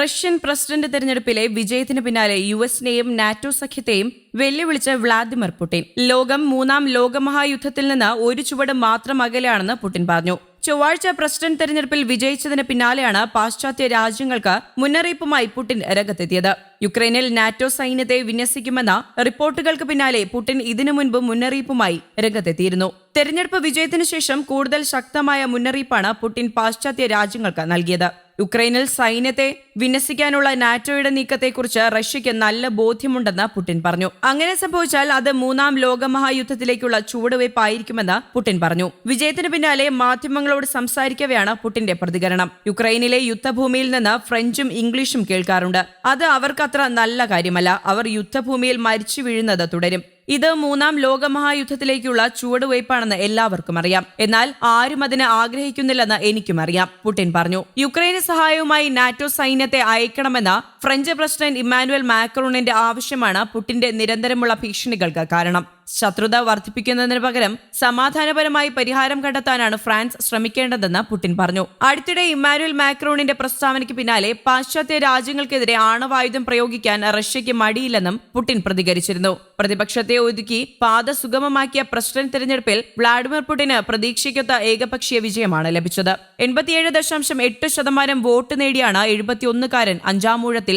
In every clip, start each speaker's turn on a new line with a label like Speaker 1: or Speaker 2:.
Speaker 1: Russian president തെരഞ്ഞെടുപ്പിലെ വിജയത്തിന് പിന്നാലെ യു എസിനെയും നാറ്റോ സഖ്യത്തെയും വെല്ലുവിളിച്ച വ്ളാദിമിർ പുടിൻ ലോകം മൂന്നാം ലോകമഹായുദ്ധത്തിൽ നിന്ന് ഒരു ചുവട് മാത്രം അകലെയാണെന്ന് പുടിൻ പറഞ്ഞു ചൊവ്വാഴ്ച പ്രസിഡന്റ് തെരഞ്ഞെടുപ്പിൽ വിജയിച്ചതിന് പിന്നാലെയാണ് പാശ്ചാത്യ രാജ്യങ്ങൾക്ക് മുന്നറിയിപ്പുമായി പുടിൻ രംഗത്തെത്തിയത് യുക്രൈനിൽ നാറ്റോ സൈന്യത്തെ വിന്യസിക്കുമെന്ന റിപ്പോർട്ടുകൾക്ക് പിന്നാലെ പുടിൻ ഇതിനു മുൻപ് മുന്നറിയിപ്പുമായി രംഗത്തെത്തിയിരുന്നു തെരഞ്ഞെടുപ്പ് വിജയത്തിനുശേഷം ശേഷം കൂടുതൽ ശക്തമായ മുന്നറിയിപ്പാണ് പുടിൻ പാശ്ചാത്യ രാജ്യങ്ങൾക്ക് നൽകിയത് യുക്രൈനിൽ സൈന്യത്തെ വിന്യസിക്കാനുള്ള നാറ്റോയുടെ നീക്കത്തെക്കുറിച്ച് റഷ്യയ്ക്ക് നല്ല ബോധ്യമുണ്ടെന്ന് പുടിൻ പറഞ്ഞു അങ്ങനെ സംഭവിച്ചാൽ അത് മൂന്നാം ലോകമഹായുദ്ധത്തിലേക്കുള്ള ചുവടുവയ്പായിരിക്കുമെന്ന് പുടിൻ പറഞ്ഞു വിജയത്തിന് പിന്നാലെ മാധ്യമങ്ങളോട് സംസാരിക്കവെയാണ് പുടിന്റെ പ്രതികരണം യുക്രൈനിലെ യുദ്ധഭൂമിയിൽ നിന്ന് ഫ്രഞ്ചും ഇംഗ്ലീഷും കേൾക്കാറുണ്ട് അത് അവർക്ക് അത്ര നല്ല കാര്യമല്ല അവർ യുദ്ധഭൂമിയിൽ മരിച്ചു വീഴുന്നത് തുടരും ഇത് മൂന്നാം ലോകമഹായുദ്ധത്തിലേക്കുള്ള ചുവടുവയ്പാണെന്ന് എല്ലാവർക്കും അറിയാം എന്നാൽ ആരും അതിന് ആഗ്രഹിക്കുന്നില്ലെന്ന് എനിക്കും അറിയാം പുടിൻ പറഞ്ഞു യുക്രൈന് സഹായവുമായി നാറ്റോ സൈന്യത്തെ അയക്കണമെന്ന ഫ്രഞ്ച് പ്രസിഡന്റ് ഇമ്മാനുവൽ മാക്രോണിന്റെ ആവശ്യമാണ് പുടിന്റെ നിരന്തരമുള്ള ഭീഷണികൾക്ക് കാരണം ശത്രുത വർദ്ധിപ്പിക്കുന്നതിന് പകരം സമാധാനപരമായി പരിഹാരം കണ്ടെത്താനാണ് ഫ്രാൻസ് ശ്രമിക്കേണ്ടതെന്ന് പുടിൻ പറഞ്ഞു അടുത്തിടെ ഇമ്മാനുവൽ മാക്രോണിന്റെ പ്രസ്താവനയ്ക്ക് പിന്നാലെ പാശ്ചാത്യ രാജ്യങ്ങൾക്കെതിരെ ആണവായുധം പ്രയോഗിക്കാൻ റഷ്യയ്ക്ക് മടിയില്ലെന്നും പുടിൻ പ്രതികരിച്ചിരുന്നു പ്രതിപക്ഷത്തെ ഒതുക്കി പാത സുഗമമാക്കിയ പ്രസിഡന്റ് തെരഞ്ഞെടുപ്പിൽ വ്ളാഡിമിർ പുടിന് പ്രതീക്ഷിക്കാത്ത ഏകപക്ഷീയ വിജയമാണ് ലഭിച്ചത് എൺപത്തിയേഴ് ദശാംശം എട്ട് ശതമാനം വോട്ട് നേടിയാണ് എഴുപത്തിയൊന്നുകാരൻ അഞ്ചാമൂഴത്തിൽ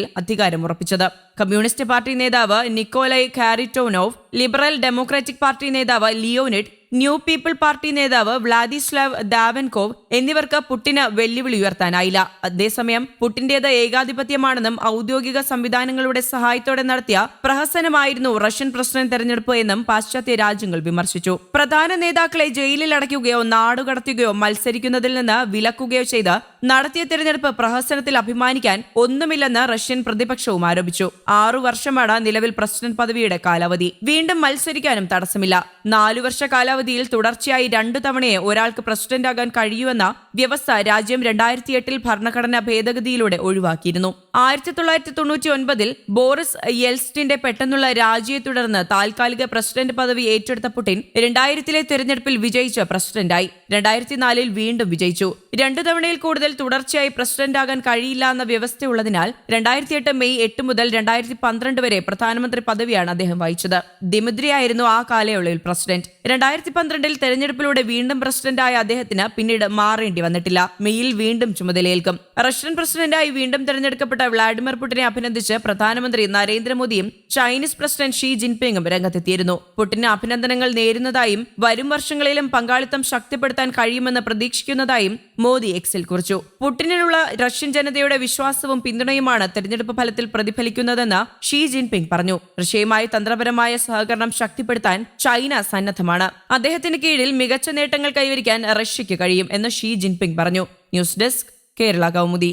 Speaker 1: ഉറപ്പിച്ചത് കമ്മ്യൂണിസ്റ്റ് പാർട്ടി നേതാവ് Nikolai Kharitonov liberal democratic party നേതാവ് ലിയോനിഡ് ന്യൂ പീപ്പിൾ പാർട്ടി നേതാവ് വ്ളാദിസ്ലാവ് ദാവൻകോവ് എന്നിവർക്ക് പുട്ടിന് വെല്ലുവിളി ഉയർത്താനായില്ല അതേസമയം പുട്ടിന്റേത് ഏകാധിപത്യമാണെന്നും ഔദ്യോഗിക സംവിധാനങ്ങളുടെ സഹായത്തോടെ നടത്തിയ പ്രഹസനമായിരുന്നു റഷ്യൻ പ്രസിഡന്റ് തെരഞ്ഞെടുപ്പ് എന്നും പാശ്ചാത്യ രാജ്യങ്ങൾ വിമർശിച്ചു പ്രധാന നേതാക്കളെ ജയിലിൽ അടയ്ക്കുകയോ നാടുകടത്തുകയോ മത്സരിക്കുന്നതിൽ നിന്ന് വിലക്കുകയോ ചെയ്ത് നടത്തിയ തെരഞ്ഞെടുപ്പ് പ്രഹസനത്തിൽ അഭിമാനിക്കാൻ ഒന്നുമില്ലെന്ന് റഷ്യൻ പ്രതിപക്ഷവും ആരോപിച്ചു ആറു വർഷമാണ് നിലവിൽ പ്രസിഡന്റ് പദവിയുടെ കാലാവധി വീണ്ടും മത്സരിക്കാനും തടസ്സമില്ല നാലു വർഷ കാലാവധിയിൽ തുടർച്ചയായി രണ്ടു തവണയെ ഒരാൾക്ക് പ്രസിഡന്റാകാൻ കഴിയുമെന്ന വ്യവസ്ഥ രാജ്യം രണ്ടായിരത്തി എട്ടിൽ ഭരണഘടനാ ഭേദഗതിയിലൂടെ ഒഴിവാക്കിയിരുന്നു ആയിരത്തി തൊള്ളായിരത്തി തൊണ്ണൂറ്റി ഒൻപതിൽ ബോറിസ് യെൽസ്റ്റിന്റെ പെട്ടെന്നുള്ള രാജിയെ തുടർന്ന് താൽക്കാലിക പ്രസിഡന്റ് പദവി ഏറ്റെടുത്ത പുടിൻ രണ്ടായിരത്തിലെ തെരഞ്ഞെടുപ്പിൽ വിജയിച്ച് പ്രസിഡന്റായി രണ്ടായിരത്തി നാലിൽ വീണ്ടും വിജയിച്ചു രണ്ടു തവണയിൽ കൂടുതൽ തുടർച്ചയായി തുടർച്ചയായി പ്രസിഡന്റാകാൻ കഴിയില്ല എന്ന വ്യവസ്ഥയുള്ളതിനാൽ രണ്ടായിരത്തി എട്ട് മെയ് എട്ട് മുതൽ രണ്ടായിരത്തി പന്ത്രണ്ട് വരെ പ്രധാനമന്ത്രി പദവിയാണ് അദ്ദേഹം വഹിച്ചത് ദിമിദ്രിയായിരുന്നു ആ കാലയളവിൽ പ്രസിഡന്റ് രണ്ടായിരത്തി പന്ത്രണ്ടിൽ തെരഞ്ഞെടുപ്പിലൂടെ വീണ്ടും പ്രസിഡന്റായ അദ്ദേഹത്തിന് പിന്നീട് മാറേണ്ടി വന്നിട്ടില്ല മെയ്യിൽ വീണ്ടും ചുമതലയേൽക്കും റഷ്യൻ പ്രസിഡന്റായി വീണ്ടും തെരഞ്ഞെടുക്കപ്പെട്ട വ്ളാഡിമിർ പുടിനെ അഭിനന്ദിച്ച് പ്രധാനമന്ത്രി നരേന്ദ്രമോദിയും ചൈനീസ് പ്രസിഡന്റ് ഷീ ജിൻപിങ്ങും രംഗത്തെത്തിയിരുന്നു പുടിന് അഭിനന്ദനങ്ങൾ നേരുന്നതായും വരും വർഷങ്ങളിലും പങ്കാളിത്തം ശക്തിപ്പെടുത്താൻ കഴിയുമെന്ന് പ്രതീക്ഷിക്കുന്നതായും മോദി എക്സിൽ കുറിച്ചു അറിയിച്ചു പുടിനുള്ള റഷ്യൻ ജനതയുടെ വിശ്വാസവും പിന്തുണയുമാണ് തെരഞ്ഞെടുപ്പ് ഫലത്തിൽ പ്രതിഫലിക്കുന്നതെന്ന് ഷീ ജിൻപിങ് പറഞ്ഞു റഷ്യയുമായി തന്ത്രപരമായ സഹകരണം ശക്തിപ്പെടുത്താൻ ചൈന സന്നദ്ധമാണ് അദ്ദേഹത്തിന് കീഴിൽ മികച്ച നേട്ടങ്ങൾ കൈവരിക്കാൻ റഷ്യയ്ക്ക് കഴിയും എന്ന് ഷീ ജിൻപിങ് പറഞ്ഞു ന്യൂസ് ഡെസ്ക് കേരള കൗമുദി